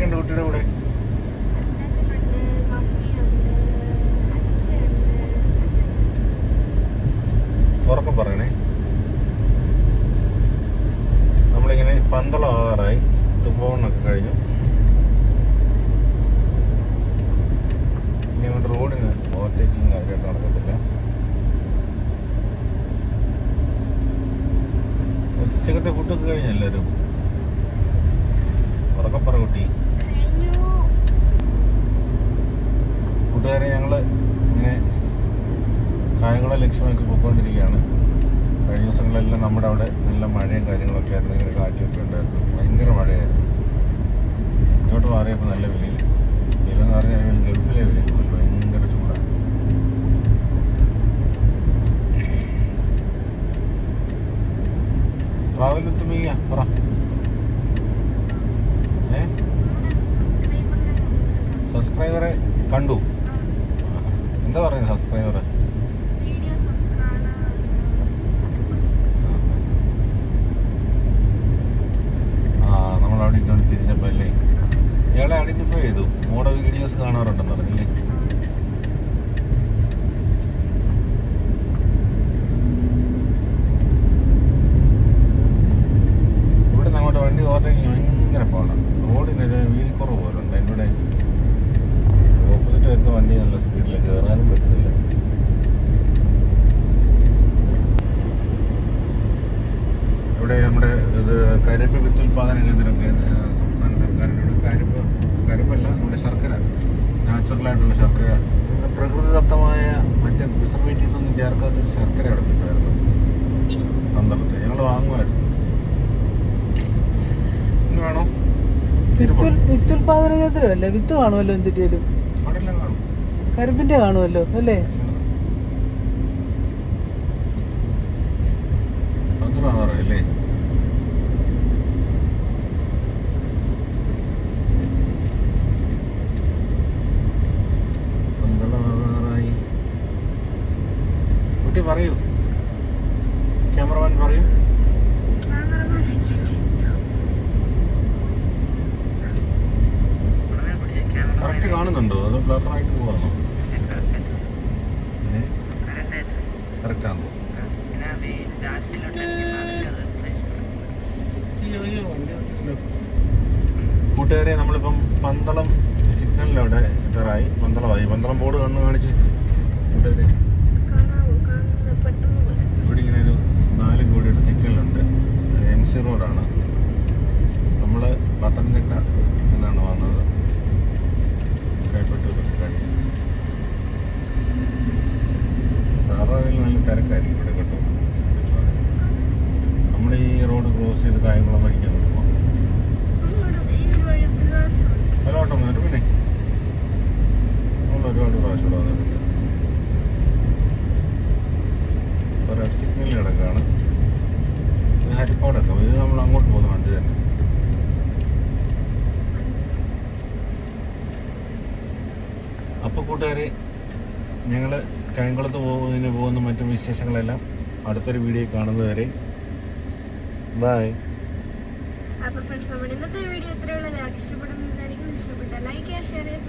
ആരൊക്കെയുണ്ട് കുട്ടിയുടെ കൂടെ. ഉറക്കം പറയണേ. നമ്മളിങ്ങനെ പന്തളം ആകാറായി. തുമ്പവണ്ണൊക്കെ കഴിഞ്ഞു. ഇനി അങ്ങോട്ട് റോഡിന് ഓവർടേക്കിംഗ് കാര്യമായിട്ട് നടക്കത്തില്ല. ഉച്ചക്കത്തെ ഫുഡൊക്കെ കഴിഞ്ഞു എല്ലാവരും. ഉറക്കപ്പറ കുട്ടി. കായംകുളം ലക്ഷ്യമാക്കി പോയിക്കൊണ്ടിരിക്കുകയാണ്. കഴിഞ്ഞ ദിവസങ്ങളെല്ലാം നമ്മുടെ അവിടെ നല്ല മഴയും കാര്യങ്ങളൊക്കെ ആയിരുന്നു. ഇങ്ങനെ കാറ്റൊക്കെ ഉണ്ടായിരുന്നു. ഭയങ്കര മഴയായിരുന്നു. ഇങ്ങോട്ട് മാറിയപ്പോൾ നല്ല വെയിൽ. വെയിലെന്ന് പറഞ്ഞാൽ ഗൾഫിലെ വെയിൽ ഭയങ്കര ചൂടാണ് പറ. ഏ? സബ്സ്ക്രൈബറെ കണ്ടു. എന്താ പറയുന്നത് സബ്സ്ക്രൈബർ ആ നമ്മൾ അവിടെ ഇങ്ങോട്ട് തിരിഞ്ഞപ്പോൾ അല്ലേ ഇയാളെ ഐഡന്റിഫൈ ചെയ്തു മോഡൽ വീഡിയോസ് കാണാറുണ്ടെന്ന് പറഞ്ഞില്ലേ ഇവിടെ അങ്ങോട്ട് വണ്ടി ഓവർടേക്കിങ് ഭയങ്കര പാടാണ് റോഡിനൊരു വീൽ കുറവ് ഉണ്ട് ഇവിടെ ഓപ്പോസിറ്റ് വരുന്ന വണ്ടി നല്ല സ്പീഡിൽ കയറാനും പറ്റുന്നില്ല. ഇവിടെ നമ്മുടെ ഇത് കരിമ്പ് വിത്തുൽപാദന കേന്ദ്രമൊക്കെ സംസ്ഥാന സർക്കാരിനോട് കരിമ്പ് കരിമ്പല്ല നമ്മുടെ ശർക്കര നാച്ചുറലായിട്ടുള്ള ശർക്കര. പ്രകൃതിദത്തമായ മറ്റേ പ്രിസർവേറ്റീവ്സ് ഒന്നും ചേർക്കാത്ത ശർക്കര അവിടെ കിട്ടുമായിരുന്നു പന്തളത്ത്. ഞങ്ങൾ വാങ്ങുമായിരുന്നു. വേണോ? വിത്തുൽ കേന്ദ്രം അല്ലേ വിത്ത് കാണുമല്ലോ എന്തിട്ടേലും. കരിമ്പിന്റെ കാണുമല്ലോ അല്ലേ? പറയൂ. ക്യാമറമാൻ പറയൂ. കാണുന്നുണ്ടോ? അത് ബ്ലറായിട്ട് പോവാണോ. കൂട്ടുകാരെ നമ്മളിപ്പം പന്തളം സിഗ്നലിലവിടെ എത്തറായി. പന്തളമായി. പന്തളം ബോർഡ് കണ്ണു കാണിച്ച്. കൂട്ടുകാരെ. നല്ല തിരക്കായിരിക്കും ഇവിടെ കേട്ടോ. നമ്മൾ ഈ റോഡ് ക്രോസ് ചെയ്ത് കായംകുളം വഴിക്കാൻ നോക്കുമ്പോൾ പലവട്ടം വന്നിട്ട് പിന്നെ നമ്മൾ ഒരുപാട് പ്രാവശ്യം വന്നിട്ടുണ്ട്. ഒരു സിഗ്നൽ കിടക്കാണ് ഹരിപ്പാടൊക്കെ. ഇത് നമ്മൾ അങ്ങോട്ട് പോകുന്ന വണ്ടി തന്നെ. അപ്പോൾ കൂട്ടുകാരെ ഞങ്ങൾ കായംകുളത്ത് പോകുന്നതിന് പോകുന്ന മറ്റു വിശേഷങ്ങളെല്ലാം അടുത്തൊരു വീഡിയോ കാണുന്നത് വരെ. ബായ് ഫ്രണ്ട്സ് ഇന്നത്തെ വീഡിയോ ഇത്രയുള്ള എല്ലാവർക്കും ഇഷ്ടപ്പെടുന്ന ഇഷ്ടപ്പെട്ട ലൈക്ക് ചെയ്യുക ഷെയർ ചെയ്യുക